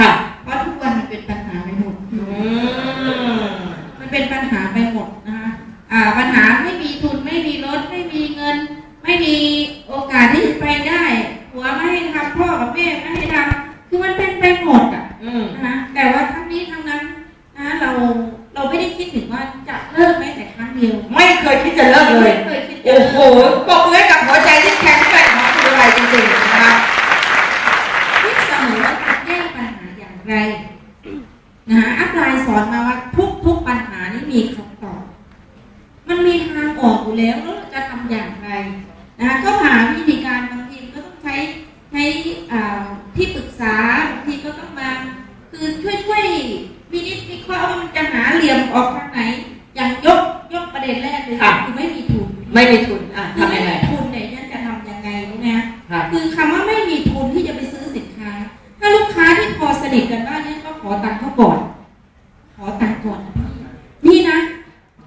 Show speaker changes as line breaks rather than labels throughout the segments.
ค่ะ
เพราะทุกวันมันเป็นปัญหาไปหมด
อืม
มันเป็นปัญหาไปหมดนะคะอ่าปัญหาไม่มีทุนไม่มีรถไม่มีเงิน ไม่มีโอกาสที่จะไปได้หัวไม่ให้ทำพ่อกับแม่ไม่ให้ทำคือมันเป็นไปหมดอะ
อืม
นะคะแต่ว่าทั้งนี้ทั้งนั้นนะเราเราไม่ได้คิดถึงว่าจะเลิกแม้แต่ครั้งเดียว
ไม่เคยคิดจะเลิกเลย
ไม่เคยคิดจะ
โอ้
เลิก
โหปรบมือให้กับหัวใจที่แข็งแกร่งของคุณอะไรจริงๆนะคะ
คิดเสมอว่าจะแก้ปัญหาอย่างไรนะคะอัพไลน์สอนมาว่าทุกทุกปัญหานี่มีคำตอบ มันมีทางออกอยู่แล้วแล้วเราจะทำอย่างไรนะคะก็หาวิธีการบางทีก็ต้องใช้ใช้อ่าที่ปรึกษาบางทีก็ต้องมา คือช่วยช่วยวินิจวิเคราะห์ว่ามันจะหาเหลี่ยม ออกทางไหน อย่างยกยกประเด็นแรกเลย
ค่ะ
คือไม่มีทุน
ไม่มีทุนอะ
คือ
ทำ
ไม่
ยังไง
มีทุนเนี่ยฉันจะทำยังไงรู้ไหมคะ
ค่ะ
คือคำว่าไม่มีทุนที่จะไปซื้อสินค้า ถ้าลูกค้าที่พอสนิทกันบ้างเนี่ยก็ขอตังค์เขาก่อน ขอตังค์ก่อนนะพี่นี่นะ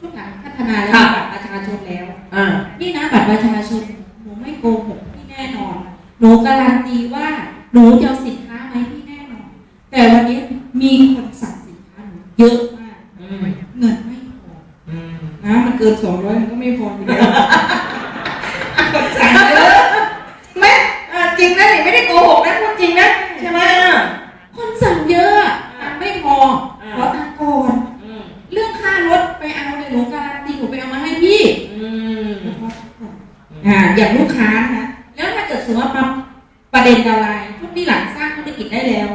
ทุกอย่างพัฒนาแล้วมีบัตรประชาชนแล้ว
อ่า
นี่นะบัตรประชาชนหนูไม่โกหกพี่แน่นอน หนูการันตีว่าหนูจะเอาสินค้าไหมาให้พี่แน่นอน แต่วันนี้มีคนสั่งสินค้าหนูเยอะมาก
อืม
เงินไม่พอ
อืม
นะมันเกินสองร้อยมันก็ไม่พออยู่แล้ว
คนสั่งเยอะไม่อะจริงนะนี่ไม่ได้โกหกนะพูดจริงนะใช่ไหมอะ
คนสั่งเยอะอะตังค์ไม่พอ
อ่า
ขอตังค์ก่อน
อืม
เรื่องค่ารถไปเอาเลยหนูการันตีหนูไปเอามาให้พี่
อืม
อ่าอย่างลูกค้านะคะแล้วถ้าเกิดสมมติว่าปั๊บประเด็นดาวน์ไลน์ทุกที่หลังสร้างธุรกิจได้แล้ว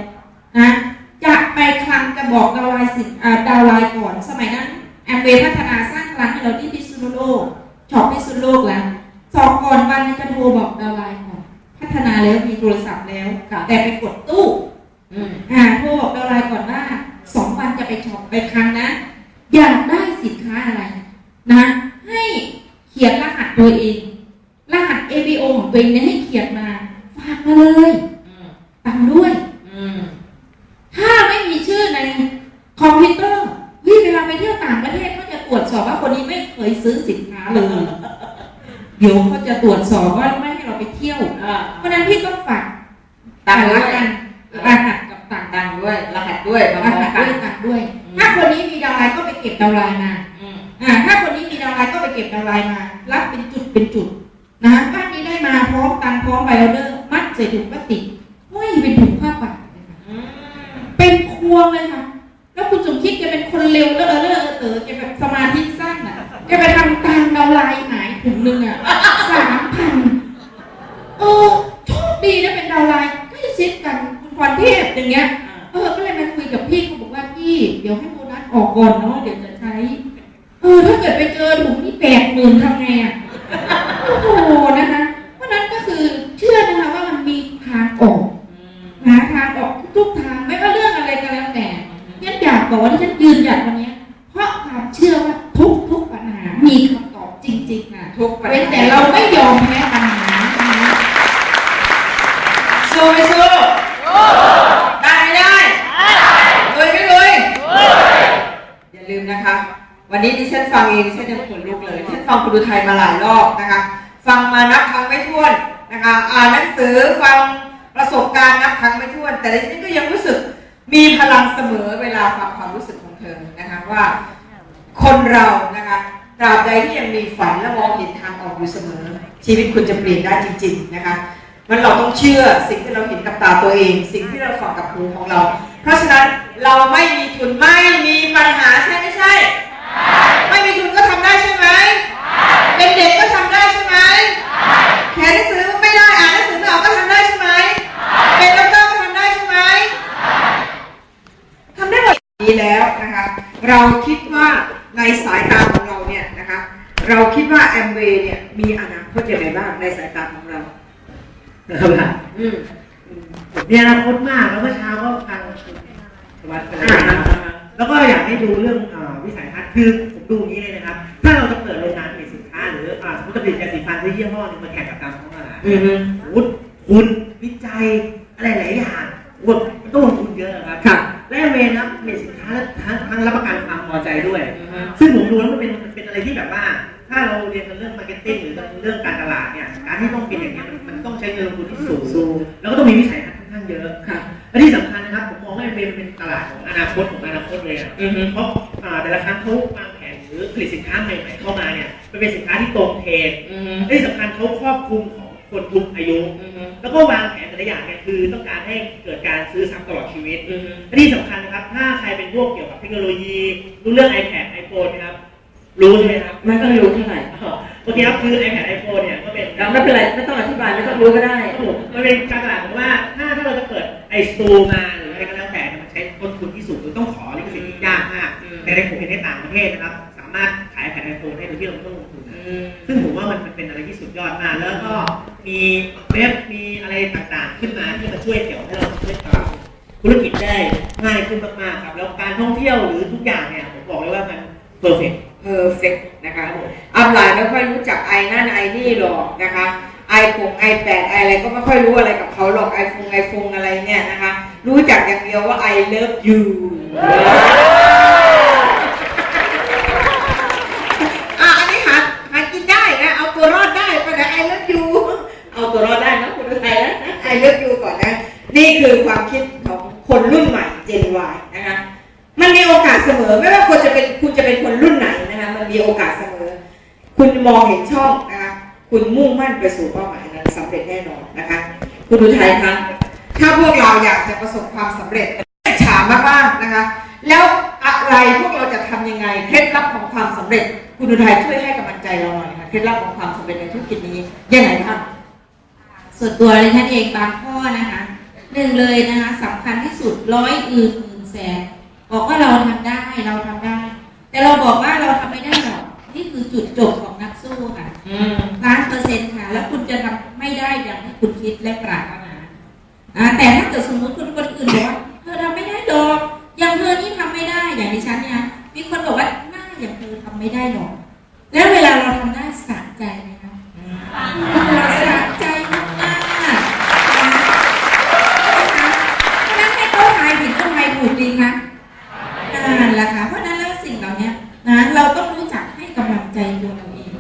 นะจะไปคลังจะบอกดาวน์ไลน์ สินอ่าดาวน์ไลน์ก่อน สมัยนั้นแอมเวย์พัฒนาสร้างคลังให้เราที่พิษณุโลกช็อปพิษณุโลกแล้วสอบก่อนวันจะโทรบอกดาวน์ไลน์ก่อนพัฒนาแล้วมีโทรศัพท์แล้ว แต่ไปกดตู้
อืม
อ่าโทรบอกดาวน์ไลน์ก่อนว่าสองวันจะไปช็อปไปครั้งนะอยากได้สินค้าอะไร นะ ให้เขียนรหัสตัวเอง รหัส ABO ของตัวเองเนี่ยให้เขียนมา ฝากมาเลย ซื้อสินค้าเลย เดี๋ยวเขาจะตรวจสอบว่าไม่ให้เราไปเที่ยว
อ่า
เพราะฉะนั้นพี่ก็ฝาก
ตังค์ด้
ละ
วย
กันรหัสกับต่าง
ตังค์ด้วย รหัสด้วย
ร
มาพ
หั
ร้อ
ส
มกั
ด้
น
วยต่างด้วย
อืม
ถ้าคนนี้มีดาวน์ไลน์ก็ไปเก็บดาวน์ไลน์มา
อืม
อ่า ถ้าคนนี้มีดาวน์ไลน์ก็ไปเก็บดาวน์ไลน์มา รับเป็นจุดเป็นจุดนะบ้านนี้ได้มาพร้อมตังค์พร้อมใบออเดอร์ มัดใส่ถุงพลาสติกห้อยเป็นถุงผ้าป่าเลยค่ะ
อืม
เป็นพวงเลยค่ะ แล้วคุณสมคิดแกเป็นคนเร็วแล้วเออเลอะเออเต๋อแกแบบสมาธิสั้นอะ แกไปทำตามดาวไลน์หายถุงหนึ่งอะสามพันเออโชคดีนะเป็นดาวไลน์ใกล้ชิดกันคุณพรเทพอย่างเงี้ย เออก็เลยมาคุยกับพี่เขาบอกว่าพี่ เดี๋ยวให้โบนัสออกก่อนเนาะเดี๋ยวจะใช้ เออถ้าเกิดไปเจอถุงที่แปดหมื่นทำไงอะโอ้โหนะคะ เพราะนั้นก็คือเชื่อนะคะว่ามันมีทางออกหาทางออกทุกทางไม่ว่าเรื่องอะไรก็แล้วแต่ฉันอยากบอกว่าที่ฉันยืนหยัดวันนี้ยเพราะความเชื่อว่าทุกๆปัญหา มีคำตอบจ ริงๆค่ะ
ทุกปัญ
เว้น
หา
แต่เราไม่ยอมแพ้ปัญหานะคะ
สู้ไม่สู้ได้ไม่ได้ลุยไม่ลุยอย่าลืมนะคะ วันนี้ดิฉันฟังเองดิฉันยังขนลุกเลยดิฉันฟังคุณดูไทยมาหลายรอบนะคะ ฟังมานับครั้งไม่ถ้วนนะคะอ่านหนังสือฟังประสบการณ์นับครั้งไม่ถ้วน แต่ดิฉันก็ยังรู้สึกมีพลังเสมอเวลาฟังความรู้สึกของเธอนะคะว่า คนเรานะคะ ตราบใดที่ยังมีฝันและมองเห็นทางออกอยู่เสมอ ชีวิตคุณจะเปลี่ยนได้จริง ๆ นะคะมันเราต้องเชื่อสิ่งที่เราเห็นกับตาตัวเอง สิ่งที่เราฟังกับหูของเรา เพราะฉะนั้นเราไม่มีทุนไม่มีปัญหาใช่ไม่ใช่ ไม่มีทุนก็ทำได้ใช่ไหมเป็นเด็กก็ทำได้ใช่ไหมเขียนหนังสือไม่ได้อ่านหนังสือไม่ออกก็ทำได้ใช่ไหมเป็นด็อกเตอร์ก็ทำได้ใช่ไหมทำได้หมดนี้แล้วนะคะเราคิดว่า ในสายตาของเราเนี่ยนะคะเราคิดว่าแอมเวย์เนี่ยมีอนาคตอย่างไรบ้างในสายตาของเรา
นะครับ
อืม
มีอนาคตมากแล้วเมื่อเช้าก็ฟังสวัสดิ์
อ่า
นะครับแล้วก็อยากให้ดูเรื่องอ่าวิสัยทัศน์คือผมดูอย่างนี้เลยนะครับ ถ้าเราจะเปิดโรงงานผลิตสินค้าหรืออ่าสมมติจะผลิตยาสีฟันหรือยี่ห้อหนึงมาแข่งกับตามท้องตลาด
อืมฮึ
วุฒิคุณวิจัยอะไรหลายอย่างวุฒิต้องลงทุนเยอะนะครับ ทั้งทั้งรับประกันความพอใจด้วย
อืมฮึ
ซึ่งผมดูแล้วมันเป็นมันเป็นอะไรที่แบบว่า ถ้าเราเรียนกันเรื่องมาร์เก็ตติ้งหรือเรื่องการตลาดเนี่ยการที่ต้องเป็นอย่างนี้ยมันมันต้องใช้เงินลงทุนที่สูง
สูง
แล้วก็ต้องมีวิสัยทัศน์ค่อนข้างเยอะ
ค่ะ
และที่สำคัญนะครับผมมองว่ามันเป็นเป็นตลาดของอนาคตของอนาคตเลยอะ
อือฮึ
เพราะอ่าแต่ละครั้งเขาวางแผนหรือผลิตสินค้าใหม่ๆเข้ามาเนี่ยมันเป็นสินค้าที่ตรงเทรนด์
อืม
และที่สำคัญเขาครอบคลุมของ คนทุกอายุ
อืม
แล้วก็วางแผนแต่ละอย่างเนี่ยคือต้องการให้เกิดการซื้อซ้ำตลอดชีวิต
อืม
และที่สำคัญนะครับ ถ้าใครเป็นพวกเกี่ยวกับเทคโนโลยี รู้เรื่อง iPad iPhone นะครับ รู้ใช่ไหมครับ
ไม่ต้องรู้เท่าไหร่
อ๋อโอเคครับคือ iPad iPhone เนี่ยก็เป็น
เราไม่เป็นไรไม่ต้องอธิบายไม่ต้องรู้ก็ได้
ครับผมมันเป็นการตลาดผมว่าถ้าถ้าเราจะเปิดไอสตูมาหรืออะไรก็แล้วแต่เนี่ยมันใช้ต้นทุนที่สูงหรือต้องขอลิขสิทธิ์ที่ยากมาก
อืม
แต่ในผมเห็นในต่างประเทศนะครับ สามารถขายแผ่นไอโฟนได้โดยที่เราไม่ต้องลงทุน
อื
นะ
ม
ซึ่งผมว่ามันมันเป็นอะไรที่สุดยอดมาก แล้วก็ มีเว็บมีอะไรต่างๆ ขึ้นมาที่มาช่วยเกี่ยวให้เราช่วยทำธุรกิจได้ง่ายขึ้นมากๆครับ แล้วการท่องเที่ยวหรือทุกอย่างเนี่ยผมบอกเลยว่ามันเพอร์เฟกต์
เพอร์เฟกต์นะคะอัพไลน์ไม่ค่อยรู้จักไอ้นั่นไอ้นี่หรอกนะคะไอโฟนไอแปดไออะไรก็ไม่ค่อยรู้อะไรกับเขาหรอกไอโฟนไอโฟนอะไรเนี่ยนะคะ รู้จักอย่างเดียวว่า I love you อันนี้หาหากินได้นะ เอาตัวรอดได้ไปไหน I love you เอาตัวรอดได้นะคุณไทยนะ I love you ก่อนนะ นี่คือความคิดของคนรุ่นใหม่ Gen Y นะคะ มันมีโอกาสเสมอ ไม่ว่าคุณจะเป็นคุณจะเป็นคนรุ่นไหนนะคะ มันมีโอกาสเสมอ คุณมองเห็นช่องนะคะ คุณมุ่งมั่ นไปสู่เป้าหมายนั้นสำเร็จแน่นอนนะคะคุณดูไทยคะถ้าพวกเราอยากจะประสบความสำเร็จฉามากบ้างนะคะ แล้วอะไรพวกเราจะทำยังไงเคล็ดลับของความสำเร็จ คุณดูไทยช่วยให้กำลังใจเราหน่อยค่ะเคล็ดลับของความสำเร็จในธุรกิจนี้ยังไงบ้าง
ส่วนตัวเลยท่านเองบางข้อนะคะหนึ่งเลยนะคะสำคัญที่สุดร้อยอื่นหมื่นแสนบอกว่าเราทำได้เราทำได้ แต่เราบอกว่าเราทำไม่ได้หรอกนี่คือจุดจบของนักสู้ค่ะ
อืม
ล้าน เซ็นต์ค่ะ แล้วคุณจะทำไม่ได้อย่างที่คุณคิดและปรารถนาแต่ถ้าเกิดสมมติคุณคนอื่นบอกว่าเธอทำไม่ได้หรอกอย่างเธอนี่ทำไม่ได้อย่างดิฉันเนี่ยมีคนบอกว่าหน้าอย่างเธอทำไม่ได้หรอกแล้วเวลาเราทำได้สะใจไหมคะ เราสะใจมากๆเพราะฉะนั้นให้เขาทายผิดก็ทายถูกดีคะนั่นแหละค่ะ เพราะฉะนั้นแล้วสิ่งเหล่านี้นะเราต้องรู้จักให้กำลังใจตัวเราเอง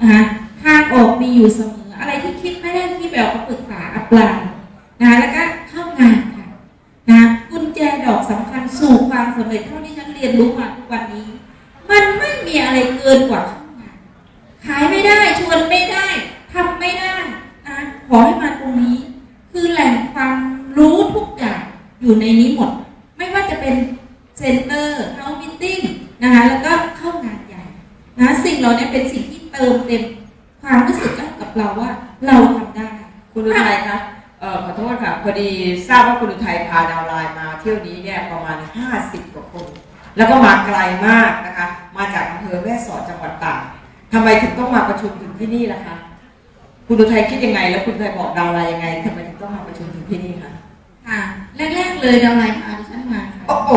นะคะทางออกมีอยู่เสมอ อะไรที่คิดไม่ได้ที่แบบมาปรึกษาอัปลายนะคะแล้วก็เข้างานค่ะนะกุญแจดอกสำคัญสู่ความสำเร็จเท่าที่ฉันเรียนรู้มาทุกวันนี้ มีอะไรเกินกว่าเข้างานขายไม่ได้ชวนไม่ได้ทำไม่ได้นะขอให้มาตรงนี้ คือแหล่งความรู้ทุกอย่างอยู่ในนี้หมด ไม่ว่าจะเป็นเซ็นเตอร์เฮาส์มิทติ้งนะคะแล้วก็เข้างานใหญ่นะสิ่งเหล่านี้เป็นสิ่งที่เติมเต็มความรู้สึกกับเราว่าเราทำได้
คุณอุทัยคะเอ่อขอโทษค่ะ พอดีทราบว่าคุณอุทัยพาดาวไลน์มาเที่ยวนี้เนี่ยประมาณ 50กว่าคน แล้วก็มาไกลมากนะคะ มาจากอำเภอแม่สอดจังหวัดตากทำไมถึงต้องมาประชุมถึงที่นี่ล่ะคะ คุณอุทัยคิดยังไง แล้วคุณอุทัยบอกดาวน์ไลน์ยังไงทำไมถึงต้องมาประชุมถึงที่นี่คะ
ค่ะแรกๆเลยดาวไลน์พาดิฉันมาค่ะ
โอ้โห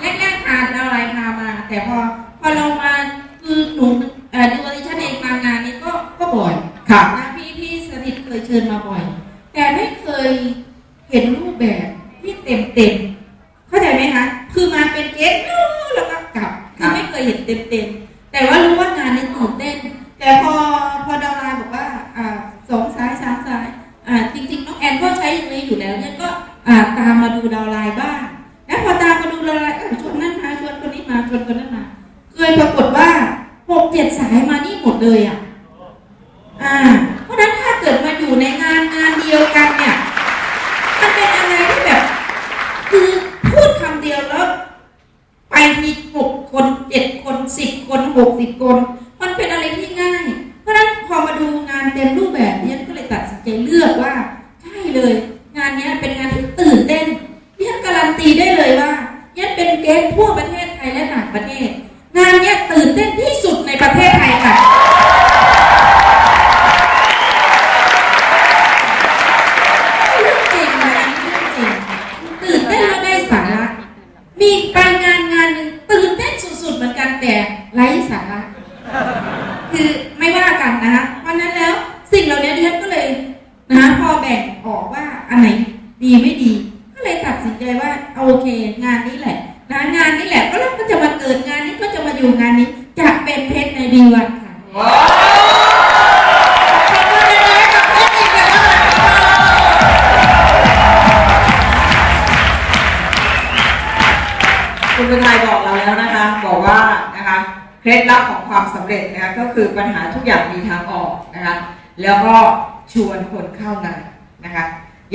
แรกๆพาดาวไลน์พามา แต่พอ ดูดาวไลน์บ้างแล้วพอตามมาดูดาวไลน์ชวนนั่นมาชวนคนนี้มาชวนคนนั้นมาเคยปรากฏว่าหกเจ็ดสายมานี่หมดเลยอะอ่า เพราะฉะนั้นถ้าเกิดมาอยู่ในงานงานเดียวกันเนี่ยมันเป็นอะไรที่แบบ คือพูดคำเดียวแล้ว ไปมีหกคนเจ็ดคนสิบคนหกสิบคน โอเค งานนี้แหละนะงานนี้แหละก็เราก็จะมาเกิดงานนี้ก็จะมาอยู่งานนี้จะเป็นเพชรในดีวันค่ะ
คุณเป็ไทยบอกเราแล้วนะคะ บอกว่านะคะเคล็ดลับของความสำเร็จนะคะก็คือปัญหาทุกอย่างมีทางออกนะคะ แล้วก็ชวนคนเข้างานนะคะ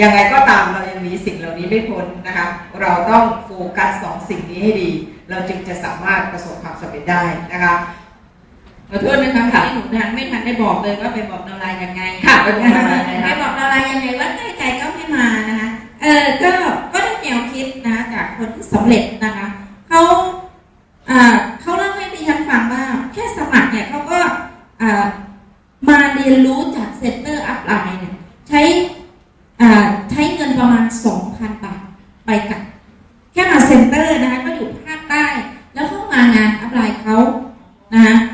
ยังไงก็ตามเรายังหนีสิ่งเหล่านี้ไม่พ้นนะคะ เราต้องโฟกัสสองสิ่งนี้ให้ดี เราจึงจะสามารถประสบความสำเร็จได้นะคะ
ขอโทษนะคะค่ะที่หนูทางไม่ทันได้บอกเลยว่าไปบอกนารายยังไง
ค่ะไปบอกนารายไป
บอกนารายยังไงว่าใจใจก็ไม่มานะคะเออก็ก็ได้แนวคิดนะจากคนที่สำเร็จ Uh-huh.